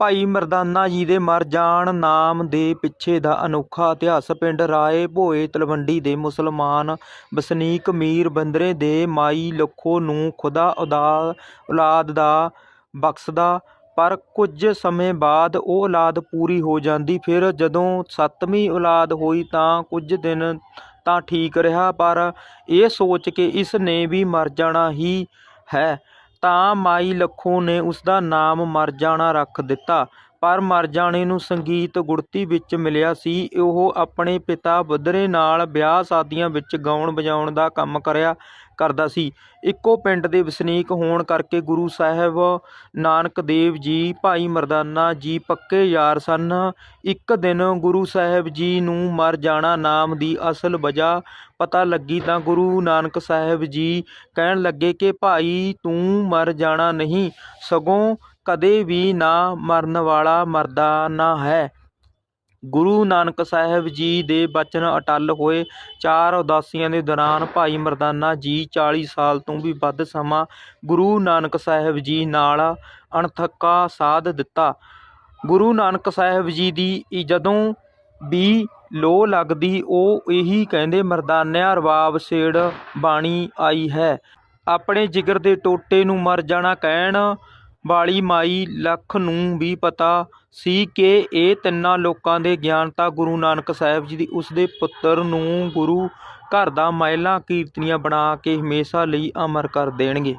ਭਾਈ ਮਰਦਾਨਾ ਜੀ ਦੇ ਮਰ ਜਾਣ ਨਾਮ ਦੇ ਪਿੱਛੇ ਦਾ ਅਨੋਖਾ ਇਤਿਹਾਸ ਪਿੰਡ ਰਾਏ ਭੋਏ ਤਲਵੰਡੀ ਦੇ ਮੁਸਲਮਾਨ ਵਸਨੀਕ ਮੀਰ ਬੰਦਰੇ ਦੇ ਮਾਈ ਲੱਖੋ ਨੂੰ ਖੁਦਾ ਉਦਾ, ਔਲਾਦ ਦਾ ਬਖਸ਼ਦਾ, ਪਰ ਕੁਝ ਸਮੇਂ ਬਾਅਦ ਉਹ ਔਲਾਦ ਪੂਰੀ ਹੋ ਜਾਂਦੀ। ਫਿਰ ਜਦੋਂ ਸੱਤਵੀਂ ਔਲਾਦ ਹੋਈ ਤਾਂ ਕੁਝ ਦਿਨ ਤਾਂ ਠੀਕ ਰਿਹਾ, ਪਰ ਇਹ ਸੋਚ ਕੇ ਇਸ ਨੇ ਵੀ ਮਰ ਜਾਣਾ ਹੀ ਹੈ। ਤਾਂ ਮਾਈ ਲੱਖੋ ਨੇ ਉਸਦਾ ਨਾਮ ਮਰ ਜਾਣਾ ਰੱਖ ਦਿੱਤਾ। ਪਰ ਮਰ ਜਾਣੇ ਨੂੰ ਸੰਗੀਤ ਗੁੜਤੀ ਵਿੱਚ ਮਿਲਿਆ ਸੀ। ਉਹ ਆਪਣੇ ਪਿਤਾ ਬੁੱਧਰੇ ਨਾਲ ਵਿਆਹ ਸ਼ਾਦੀਆਂ ਵਿੱਚ ਗਾਉਣ ਵਜਾਉਣ ਦਾ ਕੰਮ ਕਰਿਆ। ਕਰਦਾ ਸੀ। ਇੱਕੋ ਪਿੰਡ ਦੇ ਵਸਨੀਕ ਹੋਣ ਕਰਕੇ ਗੁਰੂ ਸਾਹਿਬ ਨਾਨਕ ਦੇਵ ਜੀ ਭਾਈ ਮਰਦਾਨਾ ਜੀ ਪੱਕੇ ਯਾਰ ਸਨ। ਇੱਕ ਦਿਨ ਗੁਰੂ ਸਾਹਿਬ ਜੀ ਨੂੰ ਮਰ ਜਾਣਾ ਨਾਮ ਦੀ ਅਸਲ ਵਜ੍ਹਾ ਪਤਾ ਲੱਗੀ ਤਾਂ ਗੁਰੂ ਨਾਨਕ ਸਾਹਿਬ ਜੀ ਕਹਿਣ ਲੱਗੇ ਕਿ ਭਾਈ ਤੂੰ ਮਰ ਜਾਣਾ ਨਹੀਂ, ਸਗੋਂ ਕਦੇ ਵੀ ਨਾ ਮਰਨ ਵਾਲਾ ਮਰਦਾ ਨਾ ਹੈ। ਗੁਰੂ ਨਾਨਕ ਸਾਹਿਬ ਜੀ ਦੇ ਬਚਨ ਅਟਲ ਹੋਏ। ਚਾਰ ਉਦਾਸੀਆਂ ਦੇ ਦੌਰਾਨ ਭਾਈ ਮਰਦਾਨਾ ਜੀ 40 ਸਾਲ ਤੋਂ ਵੀ ਵੱਧ ਸਮਾਂ ਗੁਰੂ ਨਾਨਕ ਸਾਹਿਬ ਜੀ ਨਾਲ ਅਣਥੱਕਾ ਸਾਧ ਦਿੱਤਾ। ਗੁਰੂ ਨਾਨਕ ਸਾਹਿਬ ਜੀ ਦੀ ਜਦੋਂ ਵੀ ਲੋ ਲੱਗਦੀ, ਉਹ ਇਹੀ ਕਹਿੰਦੇ, ਮਰਦਾਨਿਆ ਰਵਾਬ ਸੇੜ ਬਾਣੀ ਆਈ ਹੈ। ਆਪਣੇ ਜਿਗਰ ਦੇ ਟੋਟੇ ਨੂੰ ਮਰ ਜਾਣਾ ਕਹਿਣ ਵਾਲੀ ਮਾਈ ਲੱਖ ਨੂੰ ਵੀ ਪਤਾ ਸੀ ਕਿ ਇਹ ਤਿੰਨਾਂ ਲੋਕਾਂ ਦੇ ਗਿਆਨ ਤਾਂ ਗੁਰੂ ਨਾਨਕ ਸਾਹਿਬ ਜੀ ਦੀ ਉਸ ਦੇ ਪੁੱਤਰ ਨੂੰ ਗੁਰੂ ਘਰ ਦਾ ਮਹਿਲਾ ਕੀਰਤਨੀਆ ਬਣਾ ਕੇ ਹਮੇਸ਼ਾ ਲਈ ਅਮਰ ਕਰ ਦੇਣਗੇ।